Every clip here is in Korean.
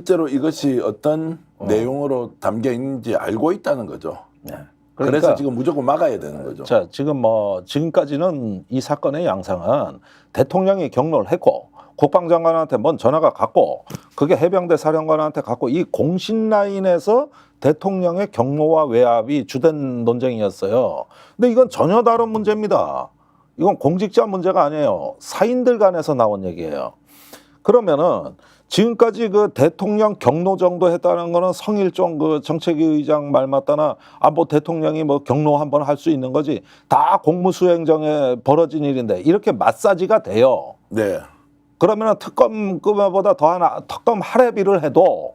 실제로 이것이 어떤 내용으로 담겨 있는지 알고 있다는 거죠. 네. 그래서 그러니까 지금 무조건 막아야 되는 거죠. 자, 지금 뭐 지금까지는 이 사건의 양상은 대통령이 경로를 했고 국방장관한테 뭔 전화가 갔고 그게 해병대 사령관한테 갔고 이 공신 라인에서 대통령의 경로와 외압이 주된 논쟁이었어요. 근데 이건 전혀 다른 문제입니다. 이건 공직자 문제가 아니에요. 사인들 간에서 나온 얘기예요. 그러면은 지금까지 그 대통령 경로 정도 했다는 거는 성일종 그 정책위 의장 말 맞다나 아 뭐 대통령이 뭐 경로 한번 할 수 있는 거지 다 공무수행정에 벌어진 일인데 이렇게 마사지가 돼요. 네. 그러면은 특검급보다 더 하나 특검 할애비를 해도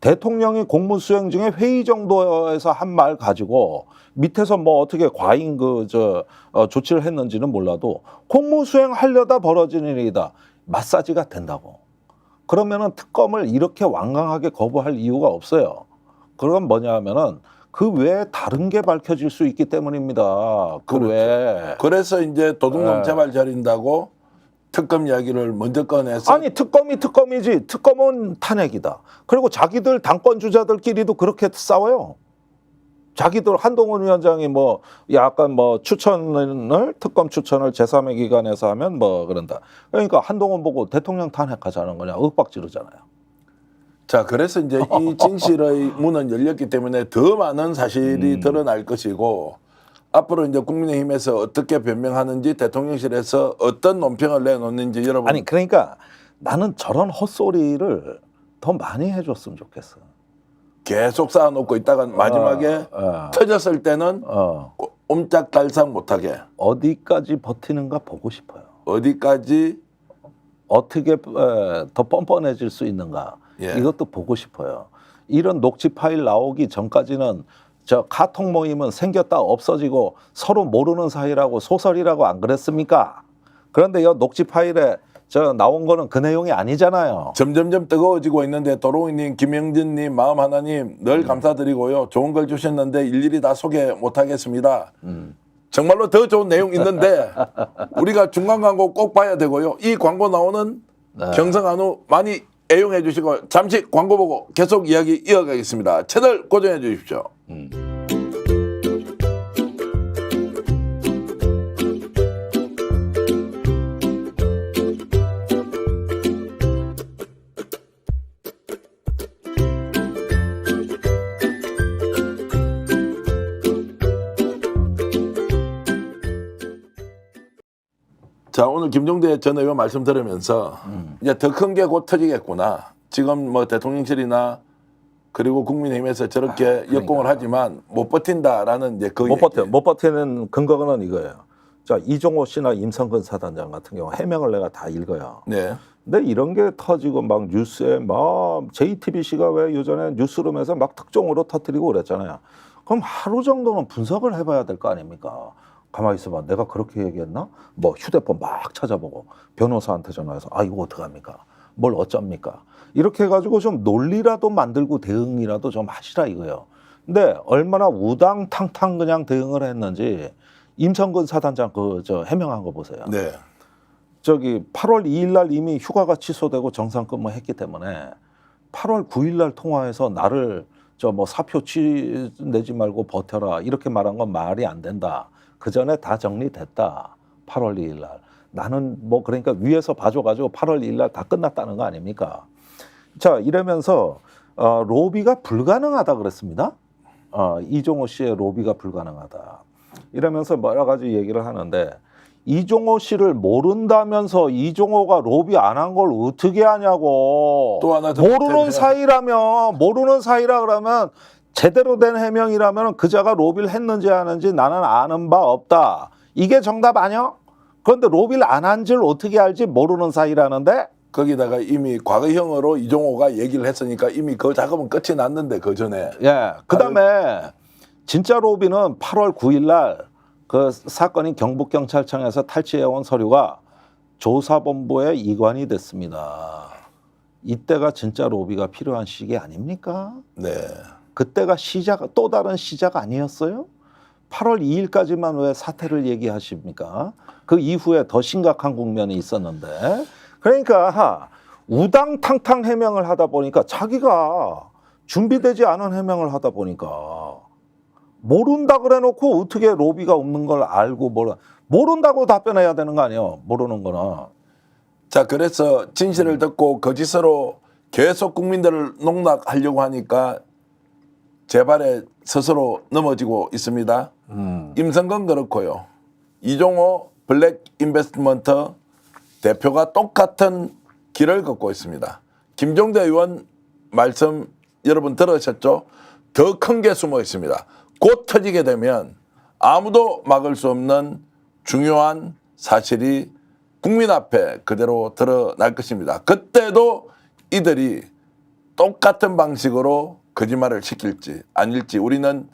대통령이 공무수행 중에 회의 정도에서 한 말 가지고 밑에서 뭐 어떻게 과잉 그 저 어, 조치를 했는지는 몰라도 공무수행 하려다 벌어진 일이다 마사지가 된다고 그러면은 특검을 이렇게 완강하게 거부할 이유가 없어요. 그건 뭐냐 하면은 그 외에 다른 게 밝혀질 수 있기 때문입니다. 그 그렇죠. 외에 그래서 이제 도둑놈 네. 재발 자린다고 특검 이야기를 먼저 꺼내서 아니 특검이 특검이지 특검은 탄핵이다. 그리고 자기들 당권 주자들끼리도 그렇게 싸워요. 자기들 한동훈 위원장이 뭐 약간 뭐 추천을 특검 추천을 제3의 기관에서 하면 뭐 그런다. 그러니까 한동훈 보고 대통령 탄핵하자는 거냐 윽박 지르잖아요. 자 그래서 이제 이 진실의 문은 열렸기 때문에 더 많은 사실이 음. 드러날 것이고 앞으로 이제 국민의힘에서 어떻게 변명하는지 대통령실에서 어떤 논평을 내놓는지 여러분 아니 그러니까 나는 저런 헛소리를 더 많이 해줬으면 좋겠어. 계속 쌓아놓고 있다가 마지막에 어, 터졌을 때는 어, 옴짝달싹 못하게 어디까지 버티는가 보고 싶어요. 어디까지 어떻게 에, 더 뻔뻔해질 수 있는가 예. 이것도 보고 싶어요. 이런 녹취 파일 나오기 전까지는 저 카톡 모임은 생겼다 없어지고 서로 모르는 사이라고 소설이라고 안 그랬습니까? 그런데 이 녹취 파일에 저 나온 거는 그 내용이 아니잖아요. 점점점 뜨거워지고 있는데 도롱이님, 김영진님, 마음 하나님 늘 음. 감사드리고요. 좋은 걸 주셨는데 일일이 다 소개 못하겠습니다. 음. 정말로 더 좋은 내용 있는데 우리가 중간 광고 꼭 봐야 되고요. 이 광고 나오는 네. 경성한우 많이 애용해 주시고 잠시 광고 보고 계속 이야기 이어가겠습니다. 채널 고정해 주십시오. 자 오늘 김종대 전 의원 말씀 들으면서 음. 이제 더 큰 게 곧 터지겠구나. 지금 뭐 대통령실이나 그리고 국민의힘에서 저렇게 역공을 하지만 못 버틴다라는 이제 그못 얘기. 버텨. 못 버티는 근거는 이거예요. 자 이종호 씨나 임성근 사단장 같은 경우 해명을 내가 다 읽어요. 네. 근데 이런 게 터지고 막 뉴스에 막 JTBC가 왜 예전에 뉴스룸에서 막 특종으로 터뜨리고 그랬잖아요. 그럼 하루 정도는 분석을 해봐야 될 거 아닙니까? 가만히 있어봐. 내가 그렇게 얘기했나? 뭐 휴대폰 막 찾아보고 변호사한테 전화해서 아 이거 어떡합니까? 뭘 어쩝니까? 이렇게 해가지고 좀 논리라도 만들고 대응이라도 좀 하시라 이거예요. 근데 얼마나 우당탕탕 그냥 대응을 했는지 임성근 사단장 그 저 해명한 거 보세요. 네. 저기 8월 2일 날 이미 휴가가 취소되고 정상 근무했기 때문에 8월 9일 날 통화해서 나를 저 뭐 사표 취 내지 말고 버텨라 이렇게 말한 건 말이 안 된다. 그 전에 다 정리됐다. 8월 2일 날 나는 뭐 그러니까 위에서 봐줘가지고 8월 2일 날 다 끝났다는 거 아닙니까? 자 이러면서 어, 로비가 불가능하다 그랬습니다. 어, 이종호 씨의 로비가 불가능하다. 이러면서 뭐 여러 가지 얘기를 하는데 이종호 씨를 모른다면서 이종호가 로비 안 한 걸 어떻게 하냐고. 또 하나 더 모르는 사이라면 모르는 사이라 그러면 제대로 된 해명이라면 그자가 로비를 했는지 안 했는지 나는 아는 바 없다. 이게 정답 아니야? 그런데 로비를 안 한 줄 어떻게 알지 모르는 사이라는데 거기다가 이미 과거형으로 이종호가 얘기를 했으니까 이미 그 작업은 끝이 났는데 그 전에 예. 그다음에 진짜 로비는 8월 9일 날 그 사건이 경북경찰청에서 탈취해온 서류가 조사본부에 이관이 됐습니다. 이때가 진짜 로비가 필요한 시기 아닙니까? 네. 그때가 시작 또 다른 시작 아니었어요? 8월 2일까지만 왜 사태를 얘기하십니까? 그 이후에 더 심각한 국면이 있었는데 그러니까 우당탕탕 해명을 하다 보니까 자기가 준비되지 않은 해명을 하다 보니까 모른다 그래 놓고 어떻게 로비가 없는 걸 알고 모르 모른다고 답변해야 되는 거 아니에요. 모르는 거는. 자, 그래서 진실을 듣고 거짓으로 계속 국민들을 농락하려고 하니까 재발에 스스로 넘어지고 있습니다. 음. 임성근 그렇고요. 이종호 블랙 인베스트먼트 대표가 똑같은 길을 걷고 있습니다. 김종대 의원 말씀 여러분 들으셨죠? 더 큰 게 숨어 있습니다. 곧 터지게 되면 아무도 막을 수 없는 중요한 사실이 국민 앞에 그대로 드러날 것입니다. 그때도 이들이 똑같은 방식으로 거짓말을 시킬지 아닐지 우리는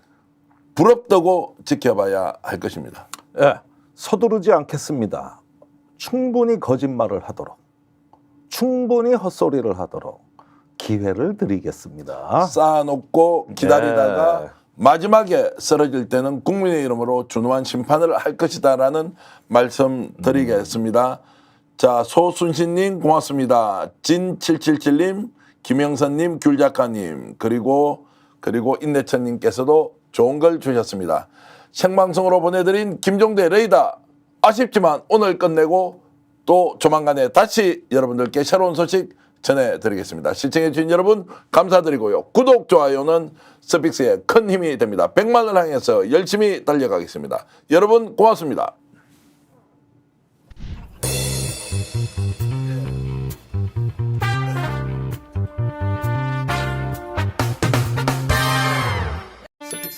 부럽다고 지켜봐야 할 것입니다. 예, 서두르지 않겠습니다. 충분히 거짓말을 하도록, 충분히 헛소리를 하도록 기회를 드리겠습니다. 쌓아놓고 기다리다가 네. 마지막에 쓰러질 때는 국민의 이름으로 준후한 심판을 할 것이다라는 말씀 드리겠습니다. 자 소순신님 고맙습니다. 진777님, 김영선님, 귤 작가님 그리고 그리고 인내천님께서도 좋은 걸 주셨습니다. 생방송으로 보내드린 김종대 레이더 아쉽지만 오늘 끝내고 또 조만간에 다시 여러분들께 새로운 소식 전해드리겠습니다. 시청해주신 여러분 감사드리고요. 구독, 좋아요는 스픽스의 큰 힘이 됩니다. 100만을 향해서 열심히 달려가겠습니다. 여러분 고맙습니다.